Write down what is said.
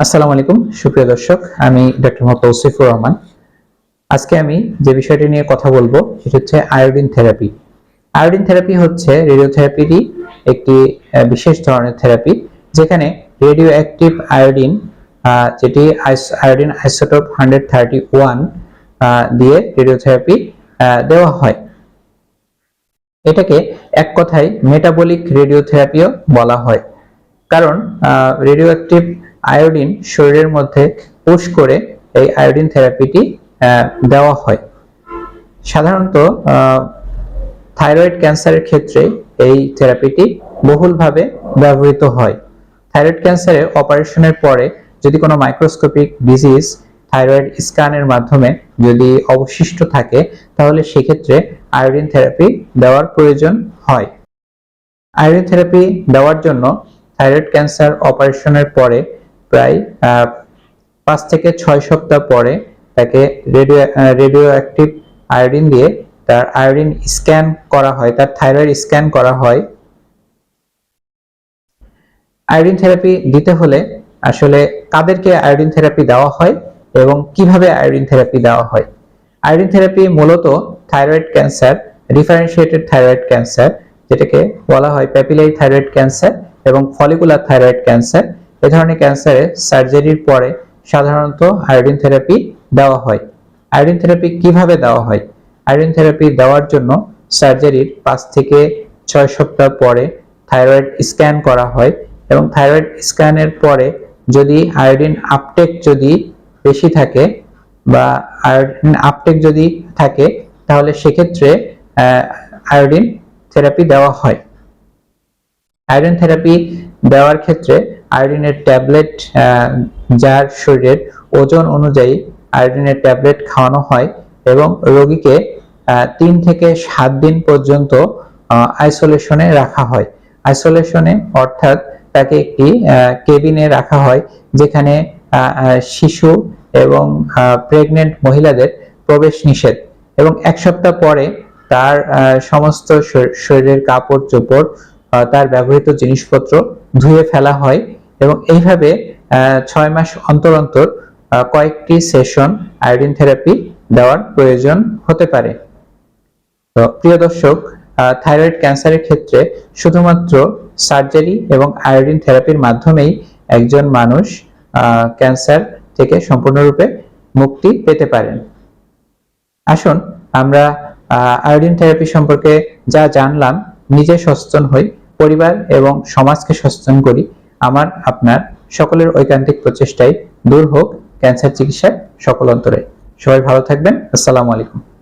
আসসালামু আলাইকুম, সুপ্রিয় দর্শক, আমি ডক্টর মোহাম্মদ তৌসিফুর রহমান। আজকে আমি যে বিষয়টি নিয়ে কথা বলব, সেটা হচ্ছে আয়োডিন থেরাপি। আয়োডিন থেরাপি হচ্ছে রেডিওথেরাপিরই একটি বিশেষ ধরনের থেরাপি, যেখানে রেডিও অ্যাক্টিভ আয়োডিন যেটি iodine isotope hundred thirty one দিয়ে রেডিওথেরাপি দেওয়া হয়। এটাকে এক কথায় মেটাবলিক রেডিওথেরাপিও বলা হয়। কারণ রেডিও অ্যাক্টিভ আয়োডিন শরীরের মধ্যে পুশ করে এই আয়োডিন থেরাপিটি দেওয়া হয়। সাধারণত থাইরয়েড ক্যান্সারের ক্ষেত্রে এই থেরাপিটি বহুলভাবে ব্যবহৃত হয়। থাইরয়েড ক্যান্সারে অপারেশনের পরে যদি কোনো মাইক্রোস্কোপিক ডিজিজ থাইরয়েড স্ক্যানের মাধ্যমে যদি অবশিষ্ট থাকে, তাহলে সেক্ষেত্রে আয়োডিন থেরাপি দেওয়ার প্রয়োজন হয়। আয়োডিন থেরাপি দেওয়ার জন্য থাইরয়েড ক্যান্সার অপারেশনের পরে প্রায় পাঁচ থেকে ছয় সপ্তাহ পরে তাকে রেডিও রেডিও অ্যাক্টিভ আয়োডিন দিয়ে তার আয়োডিন স্ক্যান করা হয়, তার থাইরয়েড স্ক্যান করা হয়। আয়োডিন থেরাপি দিতে হলে আসলে কাদেরকে আয়োডিন থেরাপি দেওয়া হয় এবং কীভাবে আয়োডিন থেরাপি দেওয়া হয়? আয়োডিন থেরাপি মূলত thyroid cancer differentiated thyroid cancer যেটাকে বলা হয় প্যাপিলারি থাইরয়েড ক্যান্সার এবং ফলিকুলার থাইরয়েড ক্যান্সার এ ধরনের ক্যান্সারে সার্জারির পরে সাধারণত আয়োডিন থেরাপি দেওয়া হয়। আয়োডিন থেরাপি কীভাবে দেওয়া হয়? আয়োডিন থেরাপি দেওয়ার জন্য সার্জারির পাঁচ থেকে ছয় সপ্তাহ পরে থাইরয়েড স্ক্যান করা হয় এবং থাইরয়েড স্ক্যানের পরে যদি আয়োডিন আপটেক যদি বেশি থাকে বা আয়োডিন আপটেক যদি থাকে, তাহলে সেক্ষেত্রে আয়োডিন থেরাপি দেওয়া হয়। আয়োডিন থেরাপি দেওয়ার ক্ষেত্রে আয়োডিনের ট্যাবলেট যার শরীরের ওজন অনুযায়ী আয়োডিনের ট্যাবলেট খাওয়ানো হয় এবং রোগীকে তিন থেকে সাত দিন পর্যন্ত আইসোলেশনে রাখা হয়। আইসোলেশনে অর্থাৎ তাকে একটি কেবিনে রাখা হয় যেখানে শিশু এবং প্রেগনেন্ট মহিলাদের প্রবেশ নিষেধ এবং এক সপ্তাহ পরে তার সমস্ত শর- শরীরের কাপড় চোপড় তার ব্যবহৃত জিনিসপত্র ধুয়ে ফেলা হয় এবং এইভাবে ছয় মাস অন্তর অন্তর কয়েকটি সেশন আয়োডিন থেরাপি দেওয়ার প্রয়োজন হতে পারে। তো প্রিয় দর্শক থাইরয়েড ক্যান্সারের ক্ষেত্রে শুধুমাত্র সার্জারি এবং আয়োডিন থেরাপির মাধ্যমেই একজন মানুষ ক্যান্সার থেকে সম্পূর্ণরূপে মুক্তি পেতে পারেন। আসুন আমরা আয়োডিন থেরাপি সম্পর্কে যা জানলাম, নিজে সচেতন হই, পরিবার এবং সমাজকে সচেতন করি। আমার, আপনার, সকলের ঐকান্তিক প্রচেষ্টায় দূর হোক, ক্যান্সার চিকিৎসার সকল অন্তরে। সবাই ভালো থাকবেন। আসসালামু আলাইকুম।